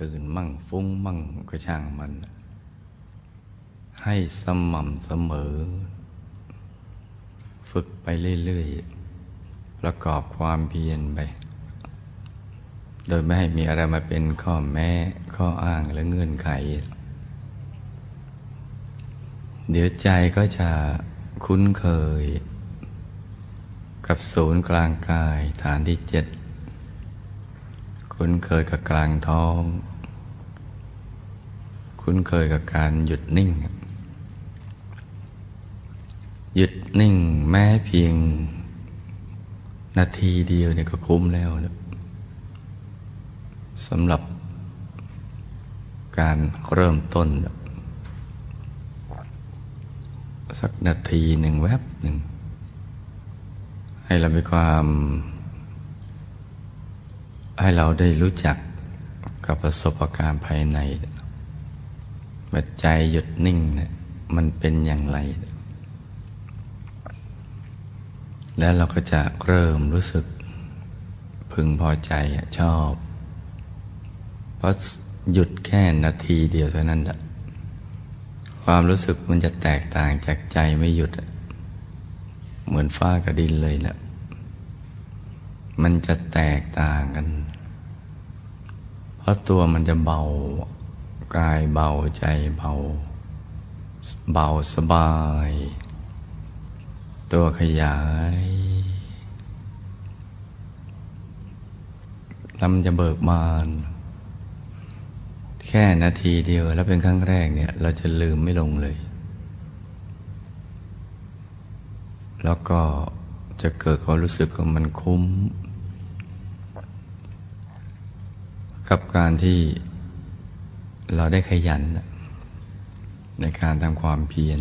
ตื่นมั่งฟุ้งมั่งก็ช่างมัน ให้สม่ำเสมอ ฝึกไปเรื่อยๆ ประกอบความเพียรไป โดยไม่ให้มีอะไรมาเป็นข้อแม้ข้ออ้างและเงื่อนไข เดี๋ยวใจก็จะคุ้นเคย กับศูนย์กลางกายฐานที่เจ็ดคุ้นเคยกับกลางท้อง คุ้นเคยกับการหยุดนิ่ง หยุดนิ่งแม้เพียง นาทีเดียวเนี่ยก็คุ้มแล้วนะสำหรับการเริ่มต้น สักนาทีหนึ่งแวบหนึ่ง ให้เรามีความ ให้เราได้รู้จักกับประสบการณ์ภายใน ว่าใจหยุดนิ่งเนี่ยมันเป็นอย่างไร แล้วเราก็จะเริ่มรู้สึกพึงพอใจชอบ เพราะหยุดแค่นาทีเดียวเท่านั้นแหละความรู้สึกมันจะแตกต่างจากใจไม่หยุด เหมือนฟ้ากับดินเลยแหละมันจะแตกต่างกัน เพราะตัวมันจะเบา กายเบาใจเบา เบาสบาย ตัวขยายแล้วมันจะเบิกบาน แค่นาทีเดียวแล้วเป็นครั้งแรกเนี่ย เราจะลืมไม่ลงเลย แล้วก็จะเกิดความรู้สึกของมันคุ้ม กับการที่ เราได้ขยัน ในการทำความเพียร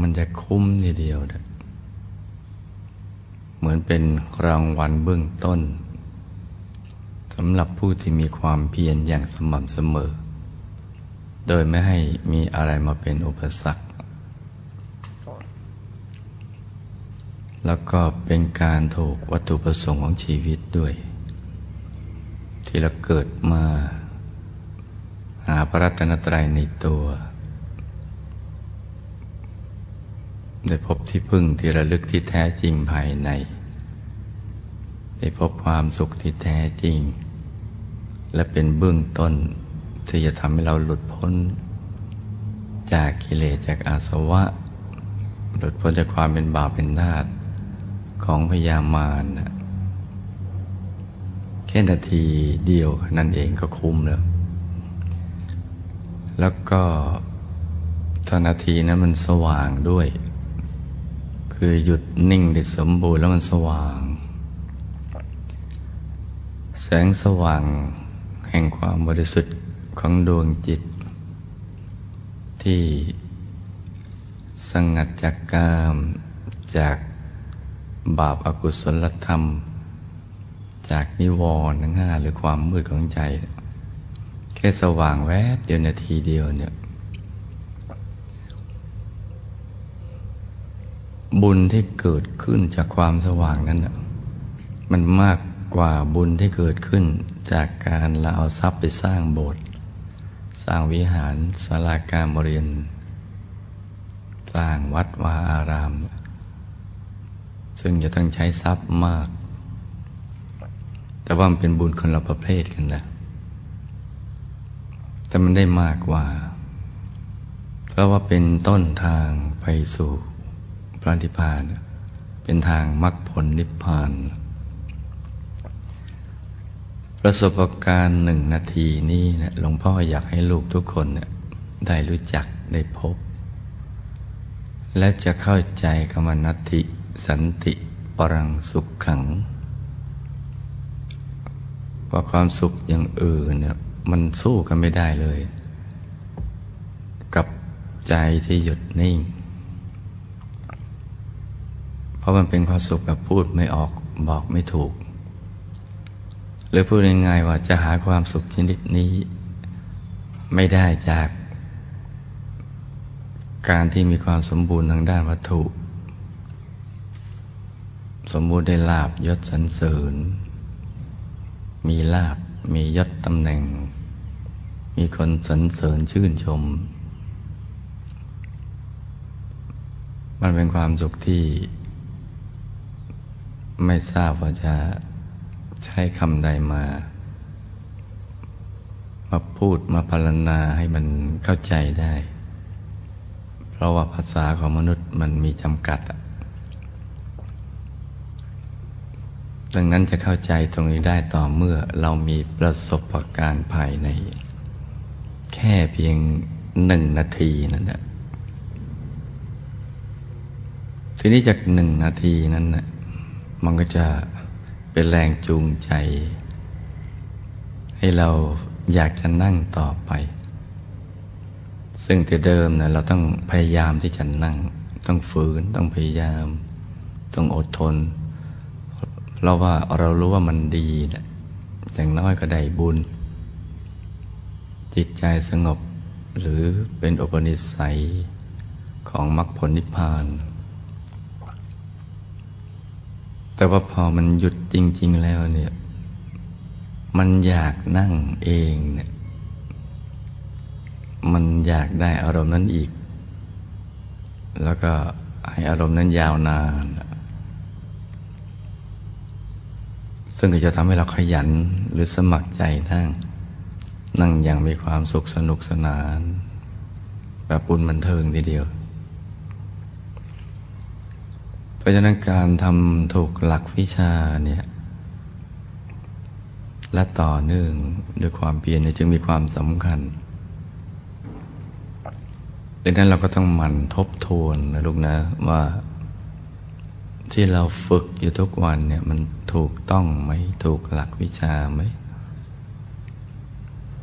มันจะคุ้มทีเดียวนะเหมือนเป็นรางวัลเบื้องต้นสำหรับผู้ที่มีความเพียรอย่างสม่ำเสมอ โดยไม่ให้มีอะไรมาเป็นอุปสรรค แล้วก็เป็นการถูกวัตถุประสงค์ของชีวิตด้วย ที่เราเกิดมา หาพระรัตนตรัยในตัว ได้พบที่พึ่งที่ระลึกที่แท้จริงภายใน ได้พบความสุขที่แท้จริง และเป็นเบื้องต้นที่จะทำให้เราหลุดพ้น จากกิเลสจากอาสวะ หลุดพ้นจากความเป็นบาปเป็นทาสของพยามารนะ ค่นาทีเดียวนั่นเองก็คุ้มแล้ว แล้วก็ตอนนาทีนั้นมันสว่างด้วย คือหยุดนิ่งได้สมบูรณ์แล้วมันสว่าง แสงสว่างแห่งความบริสุทธิ์ของดวงจิต ที่สงัดจากกามจากบาปอากุศลธรรม จากนิวรณ์ทั้งห้าหรือความมืดของใจ แค่สว่างแวบเดียวนาทีเดียวเนี่ยบุญที่เกิดขึ้นจากความสว่างนั้นน่ะมันมากกว่าบุญที่เกิดขึ้นจากการเราเอาทรัพย์ไปสร้างโบสถ์สร้างวิหารศาลาการบริเรียน สร้างวัดวาอาราม ซึ่งจะต้องใช้ทรัพย์มาก แต่ว่ามันเป็นบุญคนละประเภทกันนะแต่มันได้มากกว่า เพราะว่าเป็นต้นทางไปสู่พระนิพพาน เป็นทางมรรคผลนิพพาน ประสบการณ์หนึ่งนาทีนี้นะหลวงพ่ออยากให้ลูกทุกคนนะได้รู้จักได้พบ และจะเข้าใจคำนัตติสันติปรังสุขขัง ว่าความสุขอย่างอื่นเนี่ยมันสู้กันไม่ได้เลย กับใจที่หยุดนิ่ง เพราะมันเป็นความสุขแบบพูดไม่ออกบอกไม่ถูก หรือพูดง่ายๆว่าจะหาความสุขชนิดนี้ ไม่ได้จากการที่มีความสมบูรณ์ทางด้านวัตถุ สมบูรณ์ได้ลาบยศสรรเสริญ มีลาบ มียศตำแหน่ง มีคนสรรเสริญชื่นชม มันเป็นความสุขที่ ไม่ทราบว่าจะใช้คำใดมา มาพูดมาพรรณนาให้มันเข้าใจได้ เพราะว่าภาษาของมนุษย์มันมีจำกัด ดังนั้นจะเข้าใจตรงนี้ได้ต่อเมื่อเรามีประสบการณ์ภายใน แค่เพียงหนึ่งนาทีนั่นแหละทีนี้จากหนึ่งนาทีนั้นนะมันก็จะเป็นแรงจูงใจ ให้เราอยากจะนั่งต่อไป ซึ่งแต่เดิมนะเราต้องพยายามที่จะนั่ง ต้องฝืนต้องพยายาม ต้องอดทน เพราะว่าเรารู้ว่ามันดีนะอย่างน้อยก็ได้บุญ จิตใจสงบหรือเป็นอุปนิสัยของมรรคผลนิพพาน แต่ว่าพอมันหยุดจริง ๆ แล้วเนี่ย มันอยากนั่งเองเนี่ย มันอยากได้อารมณ์นั้นอีก แล้วก็ให้อารมณ์นั้นยาวนาน ซึ่งก็จะทำให้เราขยันหรือสมัครใจนั่ง นั่งอย่างมีความสุขสนุกสนาน แบบปุ่นบันเทิงทีเดียว เพราะฉะนั้นการทำถูกหลักวิชาเนี่ยและต่อเนื่องด้วยความเพียรเนี่ยจึงมีความสำคัญดังนั้นเราก็ต้องหมั่นทบทวนนะลูกนะว่า ที่เราฝึกอยู่ทุกวันเนี่ยมันถูกต้องไหมถูกหลักวิชาไหม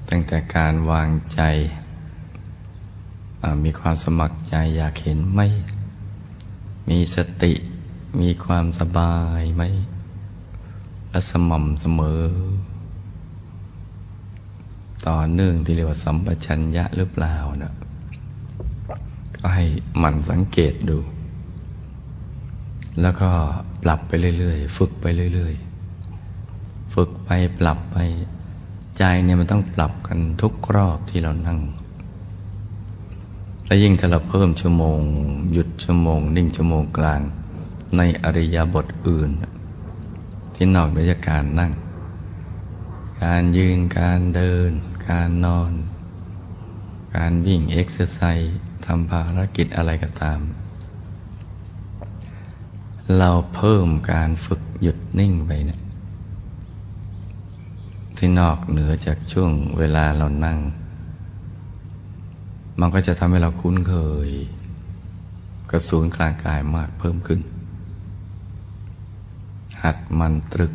ตั้งแต่การวางใจมีความสมัครใจอยากเห็นไหมมีสติมีความสบายไหมและสม่ำเสมอ ต่อเนื่องที่เรียกว่าสัมปชัญญะหรือเปล่านะก็ให้หมั่นสังเกตดู แล้วก็ปรับไปเรื่อยๆ ฝึกไปเรื่อยๆ ฝึกไปปรับไป ใจเนี่ยมันต้องปรับกันทุกรอบที่เรานั่ง และยิ่งถ้าเราเพิ่มชั่วโมง หยุดชั่วโมง นิ่งชั่วโมงกลาง ในอริยบทอื่น ที่นอกเหนือจากการนั่ง การยืนการเดิน การนอน การวิ่งเอ็กซ์ไซส์ทำภารกิจอะไรก็ตาม เราเพิ่มการฝึกหยุดนิ่งไปเนี่ยที่นอกเหนือจากช่วงเวลาเรานั่ง มันก็จะทำให้เราคุ้นเคยกระสูนกลางกายมากเพิ่มขึ้น หัดมันตรึก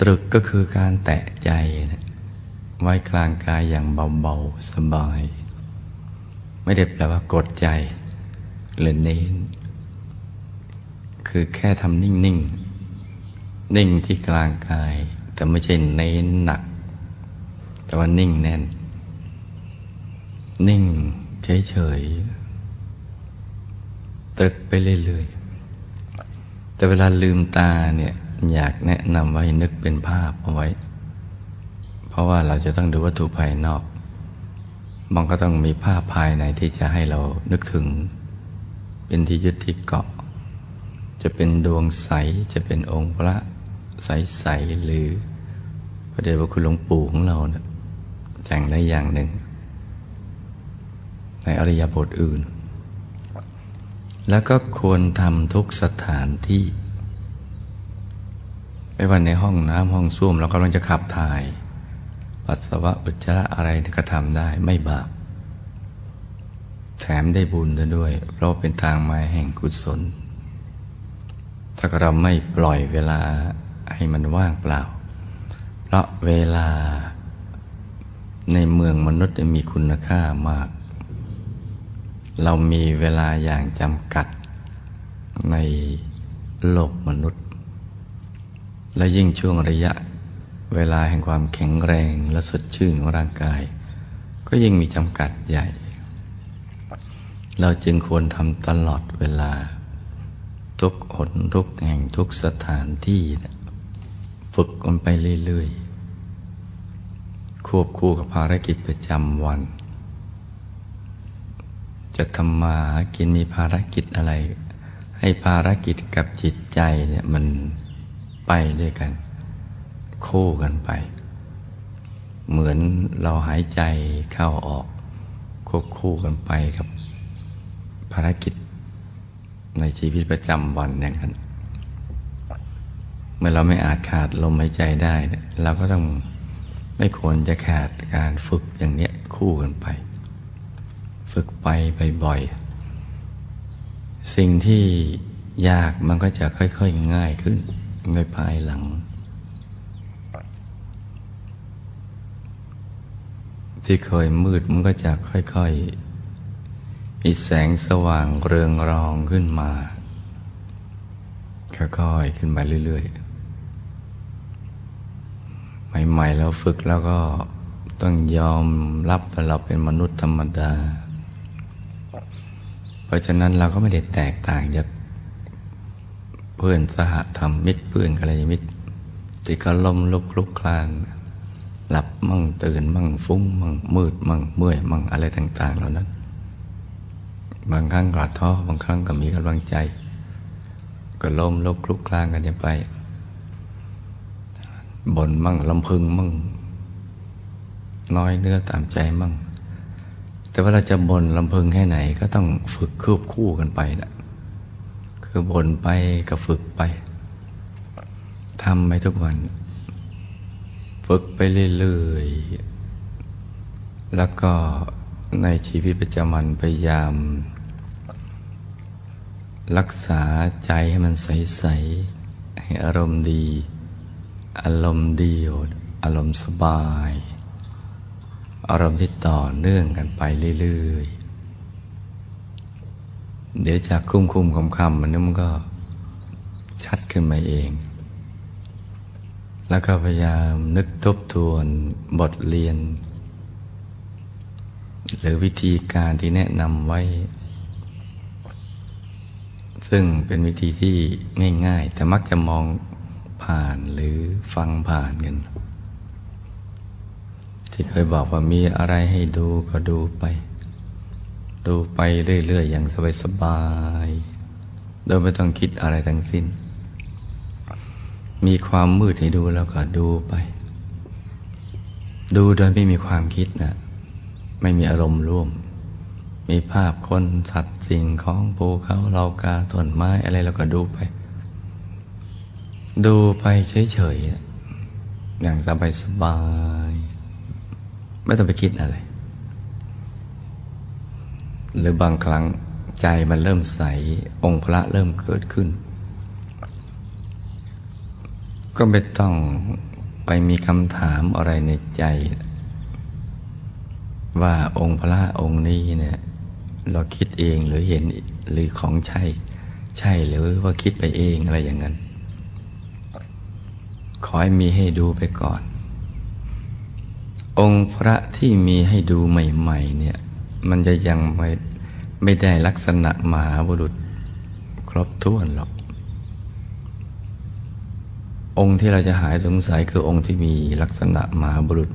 ตรึกก็คือการแตะใจนะไว้กลางกายอย่างเบาๆ สบาย ไม่ได้แปลว่ากดใจหรือเน้น คือแค่ทำนิ่งๆนิ่งที่กลางกาย แต่ไม่ใช่เน้นหนัก แต่ว่านิ่งแน่น นิ่งเฉยๆตรึกไปเรื่อยๆ แต่เวลาลืมตาเนี่ยอยากแนะนำว่าให้นึกเป็นภาพเอาไว้ เพราะว่าเราจะต้องดูวัตถุภายนอกมันก็ต้องมีภาพภายในที่จะให้เรานึกถึง เป็นที่ยึดที่เกาะ จะเป็นดวงใสจะเป็นองค์พระใสๆหรือพระเดชพระคุณหลวงปู่ของเราเนะี่ยแต่งได้อย่างหนึ่ง ในอริยบทอื่น แล้วก็ควรทำทุกสถานที่ไม่ว่าในห้องน้ำห้องส้วมเรากำลังจะขับถ่าย ปัสสาวะอุจจาระอะไรก็ทำได้ไม่บาปแถมได้บุญด้วย เพราะเป็นทางมาแห่งกุศล ถ้าเราไม่ปล่อยเวลาให้มันว่างเปล่า เพราะเวลาในเมืองมนุษย์มีคุณค่ามาก เรามีเวลาอย่างจำกัดในโลกมนุษย์ และยิ่งช่วงระยะเวลาแห่งความแข็งแรงและสดชื่นของร่างกาย ก็ยิ่งมีจำกัดใหญ่ เราจึงควรทำตลอดเวลา ทุกหนทุกแห่งทุกสถานที่ฝึกกันไปเรื่อยๆ ควบคู่กับภารกิจประจำวัน จะทำมาหากินมีภารกิจอะไร ให้ภารกิจกับจิตใจเนี่ยมันไปด้วยกัน คู่กันไป เหมือนเราหายใจเข้าออก ควบคู่กันไปกับภารกิจ ในชีวิตประจำวันอย่างนั้น เมื่อเราไม่อาจขาดลมหายใจได้เราก็ต้องไม่ควรจะขาดการฝึกอย่างเนี้ยคู่กันไป ฝึกไปบ่อยๆสิ่งที่ยากมันก็จะค่อยๆง่ายขึ้นในภายหลัง ที่เคยมืดมันก็จะค่อยๆ มีแสงสว่างเรืองรองขึ้นมาค่อยๆขึ้นไปเรื่อยๆ ใหม่ๆแล้วฝึกแล้วก็ต้องยอมรับว่าเราเป็นมนุษย์ธรรมดา เพราะฉะนั้นเราก็ไม่ได้แตกต่างจากเพื่อนสหธรรมมิตรเพื่อนกัลยาณมิตรที่เขาล้มลุกลุกคลาน หลับมั่งตื่นมั่งฟุ้งมั่งมืดมั่งเมื่อยมั่งอะไรต่าง ๆ เหล่านั้น บางครั้งกระท้อบางครั้งก็มีกำลังใจ ก็ล้มลุกคลุกคลานกันไปบ่นมั่งลำพึงมั่งน้อยเนื้อตามใจมั่ง แต่ว่าเราจะบ่นลำพึงแค่ไหนก็ต้องฝึกคืบคู่กันไปนะคือบ่นไปกับฝึกไปทำไปทุกวัน ฝึกไปเรื่อยๆ แล้วก็ในชีวิตประจำวันพยายาม รักษาใจให้มันใส ๆ ให้อารมณ์ดี อารมณ์ดีอารมณ์สบาย อารมณ์ที่ต่อเนื่องกันไปเรื่อยๆ เดี๋ยวจากคุ้มคุมคำคำมันนี่มันก็ชัดขึ้นมาเอง แล้วก็พยายามนึกทบทวนบทเรียน หรือวิธีการที่แนะนำไว้ ซึ่งเป็นวิธีที่ง่ายๆ แต่มักจะมองผ่านหรือฟังผ่านกัน ที่เคยบอกว่ามีอะไรให้ดูก็ดูไป ดูไปเรื่อยๆ อย่างสบายๆ โดยไม่ต้องคิดอะไรทั้งสิ้น มีความมืดให้ดูแล้วก็ดูไป ดูโดยไม่มีความคิดนะไม่มีอารมณ์ร่วม มีภาพคนสัตว์สิ่งของภูเขาเรากาต้นไม้อะไรเราก็ดูไป ดูไปเฉยๆอย่างสบายสบาย ไม่ต้องไปคิดอะไร หรือบางครั้งใจมันเริ่มใส องค์พระเริ่มเกิดขึ้น ก็ไม่ต้องไปมีคำถามอะไรในใจว่าองค์พระองค์นี้เนี่ย เราคิดเองหรือเห็นหรือของใช่ ใช่หรือว่าคิดไปเองอะไรอย่างนั้น ขอให้มีให้ดูไปก่อน องค์พระที่มีให้ดูใหม่ ๆ เนี่ย มันจะยังไม่ไม่ได้ลักษณะมหาบุรุษครบถ้วนหรอก องค์ที่เราจะหายสงสัยคือองค์ที่มีลักษณะมหาบุรุษ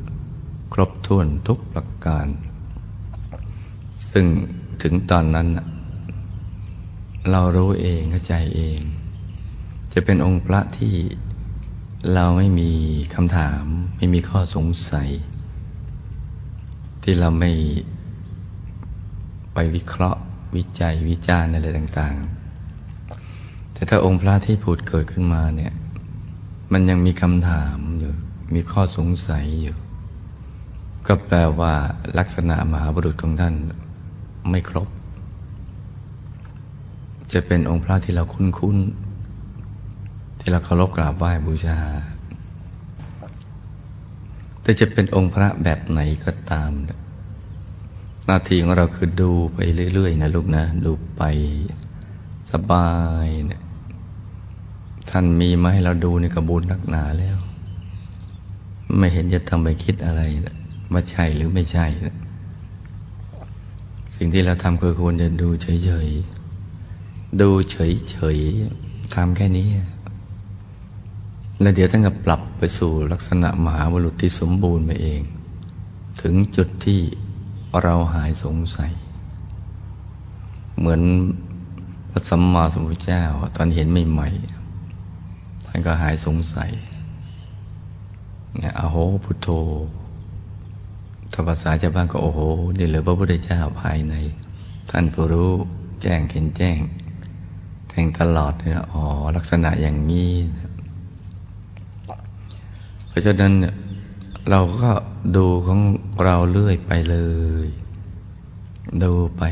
ครบถ้วนทุกประการ ซึ่ง ถึงตอนนั้น เรารู้เองเข้าใจเอง จะเป็นองค์พระที่เราไม่มีคำถาม ไม่มีข้อสงสัย ที่เราไม่ไปวิเคราะห์วิจัยวิจารณ์อะไรต่าง ๆ แต่ถ้าองค์พระที่ผุดเกิดขึ้นมาเนี่ย มันยังมีคำถามอยู่ มีข้อสงสัยอยู่ ก็แปลว่าลักษณะมหาบุรุษของท่าน ไม่ครบ จะเป็นองค์พระที่เราคุ้นๆ ที่เราเคารพกราบไหว้บูชา แต่จะเป็นองค์พระแบบไหนก็ตาม หน้าที่ของเราคือดูไปเรื่อย ๆ นะลูกนะ ดูไปสบายเนี่ยท่านมีมาให้เราดูในกระบุญนักหนาแล้ว ไม่เห็นจะทำไปคิดอะไรว่าใช่หรือไม่ใช่ สิ่งที่เราทำคือควรจะดูเฉยๆ ดูเฉยๆทำแค่นี้ แล้วเดี๋ยวท่านก็ปรับไปสู่ลักษณะมหาบุรุษที่สมบูรณ์ไปเอง ถึงจุดที่เราหายสงสัย เหมือนพระสัมมาสัมพุทธเจ้า ตอนเห็นใหม่ๆท่านก็หายสงสัยเนี่ยอโหพุทโธ ถ้าภาษาชาวบ้านก็โอ้โห นี่เลยพระพุทธเจ้าภายใน ท่านผู้รู้แจ้งเห็นแจ้ง แทงตลอดเนี่ยอ๋อลักษณะอย่างนี้ เพราะฉะนั้นเนี่ยเราก็ดูของเราเรื่อยไปเลย ดูไป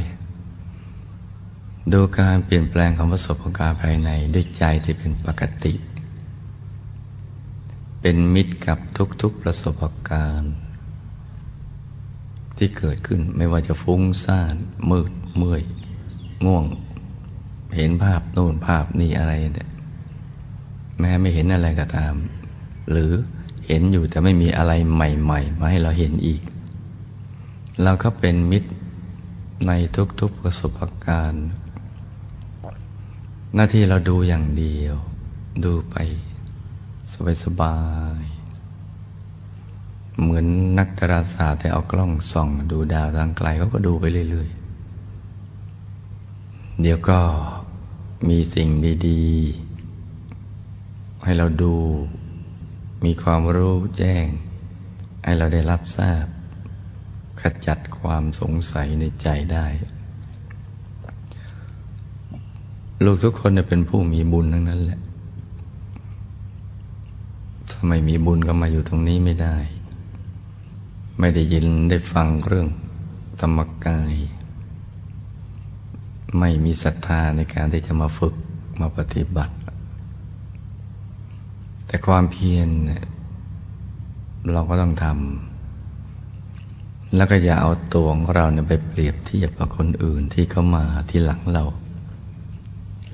ดูการเปลี่ยนแปลงของประสบการณ์ภายในด้วยใจที่เป็นปกติ เป็นมิตรกับทุกๆประสบการณ์ ที่เกิดขึ้นไม่ว่าจะฟุ้งซ่านมืดเมื่อย ง่วง เห็นภาพโน่นภาพนี่อะไรเนี่ยแม้ไม่เห็นอะไรก็ตาม หรือเห็นอยู่แต่ไม่มีอะไรใหม่ ๆ มาให้เราเห็นอีก เราก็เป็นมิตรในทุกๆประสบการณ์หน้าที่เราดูอย่างเดียว ดูไปสบายๆ เหมือนนักดาราศาสตร์ที่เอากล้องส่อง ดูดาวทางไกลเขาก็ดูไปเรื่อยๆ เดี๋ยวก็มีสิ่งดีๆ ให้เราดู มีความรู้แจ้ง ให้เราได้รับทราบ ขจัดความสงสัยในใจได้ ลูกทุกคนเป็นผู้มีบุญทั้งนั้นแหละ ถ้าไม่มีบุญก็มาอยู่ตรงนี้ไม่ได้ ไม่ได้ยินได้ฟังเรื่องธรรมกาย ไม่มีศรัทธาในการที่จะมาฝึกมาปฏิบัติ แต่ความเพียรเราก็ต้องทำแล้วก็อย่าเอาตัวของเราเนี่ยไปเปรียบเทียบกับคนอื่นที่เขามาที่หลังเรา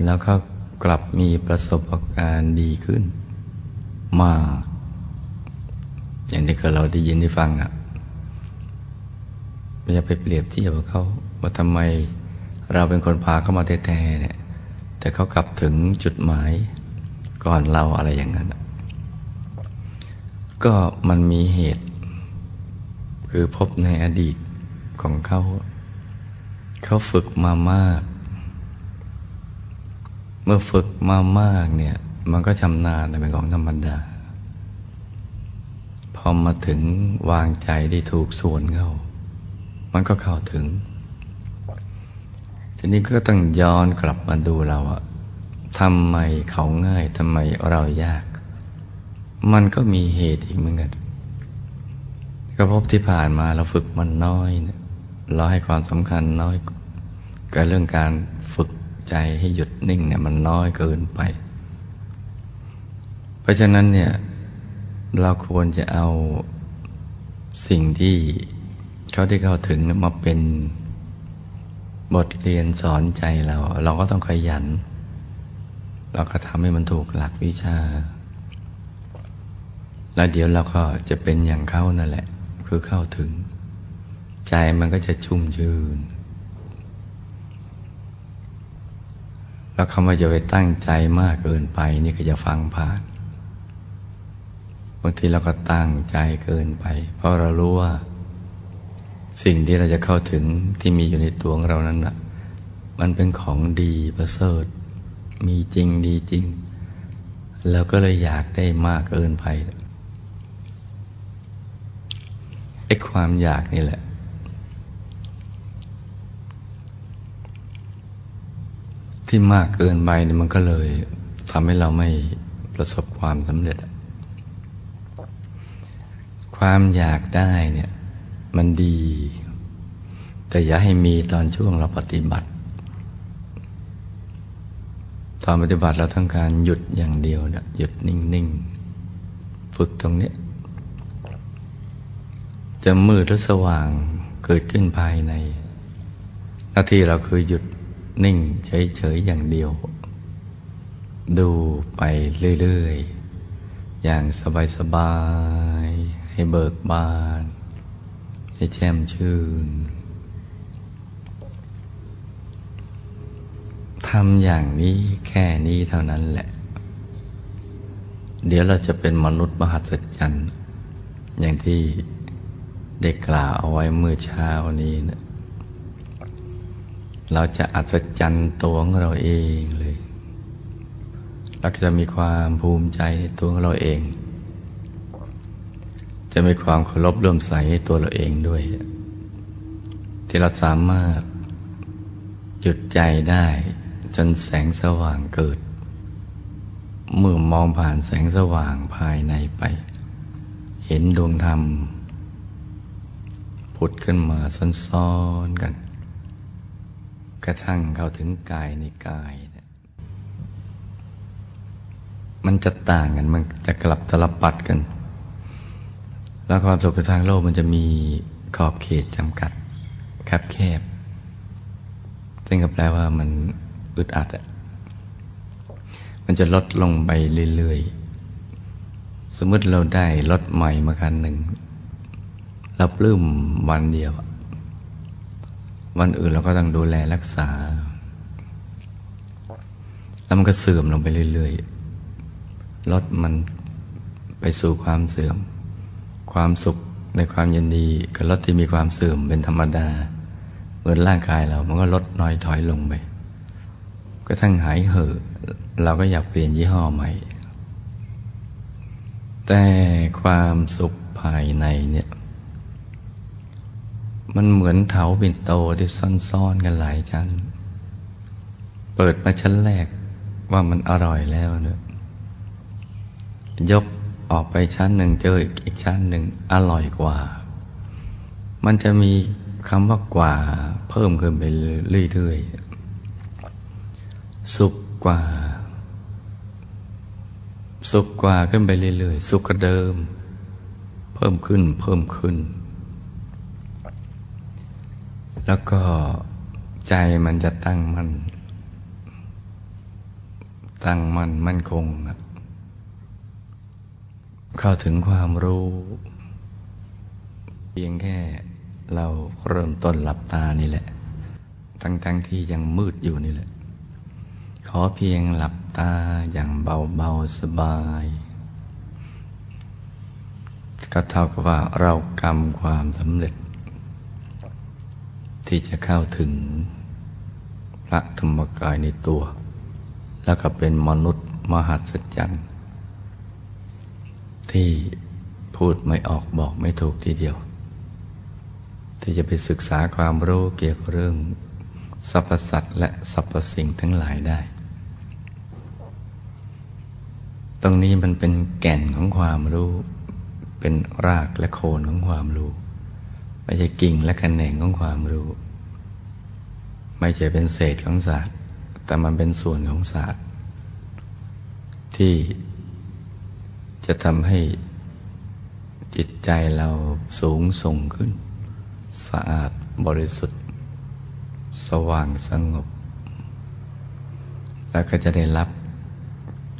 แล้วเขากลับมีประสบการณ์ดีขึ้นมากอย่างที่เคยเราได้ยินได้ฟังอะ่ะ อย่าไปเปรียบเทียบกับเขาว่าทำไมเราเป็นคนพาเขามาแท้ๆเนี่ยแต่เขากลับถึงจุดหมายก่อนเราอะไรอย่างนั้น ก็มันมีเหตุ คือพบในอดีตของเขาเขาฝึกมามาก เมื่อฝึกมามากเนี่ย มันก็ชำนาญเป็นของธรรมดา พอมาถึงวางใจได้ถูกส่วนเขา มันก็เข้าถึง ทีนี้ก็ต้องย้อนกลับมาดูเราอะทำไมเขาง่ายทำไมเรายาก มันก็มีเหตุอีกเหมือนกันก็พบที่ผ่านมาเราฝึกมันน้อยเนี่ยเราให้ความสำคัญน้อยกับเรื่องการฝึกใจให้หยุดนิ่งเนี่ยมันน้อยเกินไป เพราะฉะนั้นเนี่ยเราควรจะเอาสิ่งที่ เขาได้เข้าถึงมาเป็นบทเรียนสอนใจเรา เราก็ต้องขยัน เราก็ทำให้มันถูกหลักวิชา แล้วเดี๋ยวเราก็จะเป็นอย่างเขานั่นแหละ คือเข้าถึง ใจมันก็จะชุ่มชื่นแล้วคำว่าจะไปตั้งใจมากเกินไป นี่ก็จะฟังผ่านบางทีเราก็ตั้งใจเกินไป เพราะเรารู้ว่า สิ่งที่เราจะเข้าถึงที่มีอยู่ในตัวของเรานั้นนะมันเป็นของดีประเสริฐ มีจริงดีจริง แล้วก็เลยอยากได้มากเกินไปไอ้ความอยากนี่แหละ ที่มากเกินไปนี่มันก็เลยทำให้เราไม่ประสบความสำเร็จ ความอยากได้เนี่ย มันดี แต่อย่าให้มีตอนช่วงเราปฏิบัติ ตอนปฏิบัติเราต้องการหยุดอย่างเดียวนะหยุดนิ่งๆ ฝึกตรงนี้ จะมืดหรือสว่างเกิดขึ้นภายใน หน้าที่เราคือหยุดนิ่งเฉยๆอย่างเดียว ดูไปเรื่อยๆ อย่างสบายๆ ให้เบิกบาน ให้แช่มชื่นทำอย่างนี้แค่นี้เท่านั้นแหละ เดี๋ยวเราจะเป็นมนุษย์มหัศจรรย์อย่างที่ได้กล่าวเอาไว้เมื่อเช้านี้นะเราจะอัศจรรย์ตัวของเราเองเลย เราจะมีความภูมิใจในตัวของเราเอง จะมีความเคารพเลื่อมใสในตัวเราเองด้วย ที่เราสามารถหยุดใจได้จนแสงสว่างเกิด เมื่อมองผ่านแสงสว่างภายในไป เห็นดวงธรรม ผุดขึ้นมาซ้อนๆกัน กระทั่งเข้าถึงกายในกาย มันจะต่างกัน มันจะกลับตลับปัดกัน แล้วความสุขทางโลกมันจะมีขอบเขตจำกัดคับแคบซึ่งก็แปลว่ามันอึดอัดอะมันจะลดลงไปเรื่อยๆ สมมติเราได้รถใหม่มาคันหนึ่งเราปลื้มวันเดียว วันอื่นเราก็ต้องดูแลรักษา แล้วมันก็เสื่อมลงไปเรื่อยๆรถมันไปสู่ความเสื่อม ความสุขในความยินดีกับรถที่มีความเสื่อมเป็นธรรมดา เหมือนร่างกายเรา มันก็ลดน้อยถอยลงไปก็ทั้งหายเห่อเราก็อยากเปลี่ยนยี่ห้อใหม่ แต่ความสุขภายในเนี่ย มันเหมือนเถาปิ่นโตที่ซ่อนๆกันหลายชั้น เปิดมาชั้นแรกว่ามันอร่อยแล้วเนอะยก ออกไปชั้นหนึ่งเจออีกชั้นหนึ่งอร่อยกว่า มันจะมีคำว่ากว่าเพิ่มขึ้นไปเรื่อยๆ สุขกว่า สุขกว่าขึ้นไปเรื่อยๆ สุขกว่าเดิม เพิ่มขึ้นเพิ่มขึ้น แล้วก็ใจมันจะตั้งมั่นตั้งมั่นมั่นคง เข้าถึงความรู้ เพียงแค่เราเริ่มต้นหลับตานี่แหละ ทั้งๆทที่ยังมืดอยู่นี่แหละ ขอเพียงหลับตาอย่างเบาๆสบาย ก็เท่ากับว่าเรากำความสำเร็จ ที่จะเข้าถึงพระธรรมกายในตัว แล้วก็เป็นมนุษย์มหัศจรรย์ ที่พูดไม่ออกบอกไม่ถูกทีเดียว ที่จะไปศึกษาความรู้เกี่ยวกับเรื่องสรรพสัตว์และสรรพสิ่งทั้งหลายได้ ตรงนี้มันเป็นแก่นของความรู้ เป็นรากและโคนของความรู้ ไม่ใช่กิ่งและแขนงของความรู้ ไม่ใช่เป็นเศษของศาสตร์ แต่มันเป็นส่วนของศาสตร์ ที่ จะทำให้จิตใจเราสูงส่งขึ้น สะอาดบริสุทธิ์ สว่างสงบ แล้วก็จะได้รับ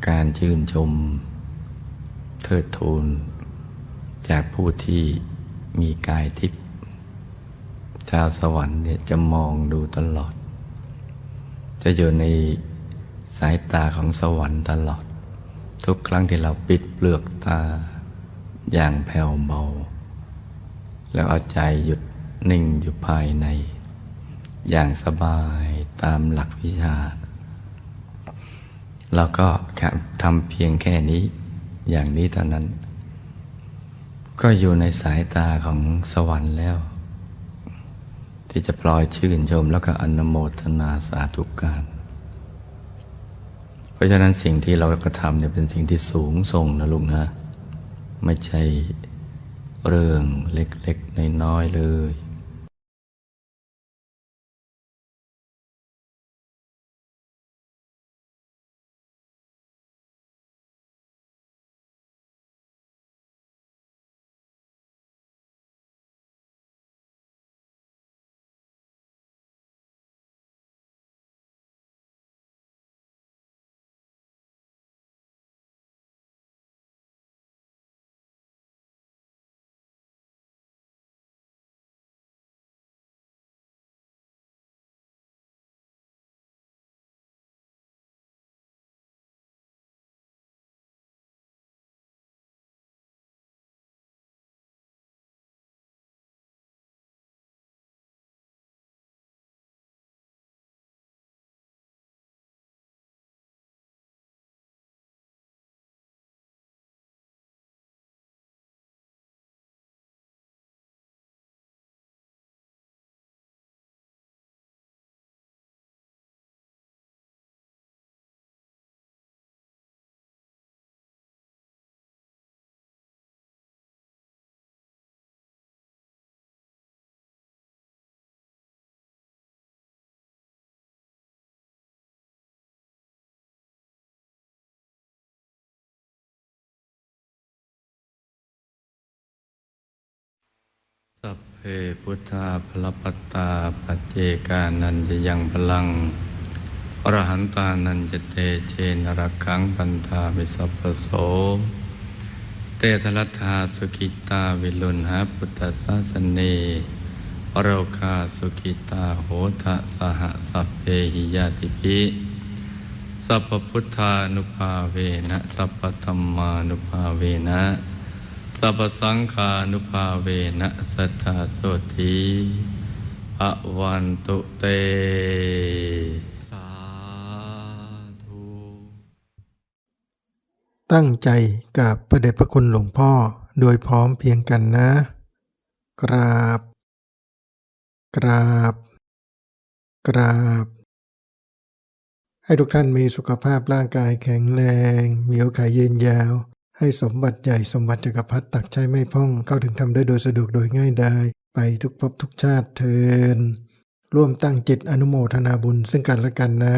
การชื่นชม เทิดทูน จากผู้ที่มีกายทิพย์ชาวสวรรค์เนี่ยจะมองดูตลอด จะอยู่ในสายตาของสวรรค์ตลอด ทุกครั้งที่เราปิดเปลือกตา อย่างแผ่วเบา แล้วเอาใจหยุดนิ่งอยู่ภายใน อย่างสบายตามหลักวิชา เราก็ทำเพียงแค่นี้อย่างนี้เท่านั้น ก็อยู่ในสายตาของสวรรค์แล้ว ที่จะปล่อยชื่นชมแล้วก็อนโมทนาสาธุการ ราะฉะนั้นสิ่งที่เรากระทำเนี่ยเป็นสิ่งที่สูงส่งนะลูกนะ ไม่ใช่เรื่องเล็กๆน้อยๆเลย สัพเพพุทธาพลปตาปัจเจกานันจะยังพลัง อรหันตานันจะเตเชนรักขังปันธามิสัพโส เตทลัทธาสุกิตาวิลุณหาพุทธศาสนอโรคาสุกิตาโหทะสหสัพเพหิยาติภิสัพพพุทธานุภาเวนะสัพพธรรมานุภาเวนะ สัพพสังฆานุภาเวนะสัทธาโสธีภะวันตุเต สาธุ ตั้งใจกับพระเดชพระคุณหลวงพ่อโดยพร้อมเพรียงกันนะ กราบ กราบ กราบ ให้ทุกท่านมีสุขภาพร่างกายแข็งแรง มีโอกาสยืนยาว ให้สมบัติใหญ่สมบัติจักรพรรดิตักใช้ไม่พ่องเข้าถึงทำได้โดยสะดวกโดยง่ายดายไปทุกภพทุกชาติเทินร่วมตั้งจิตอนุโมทนาบุญซึ่งกันและกันนะ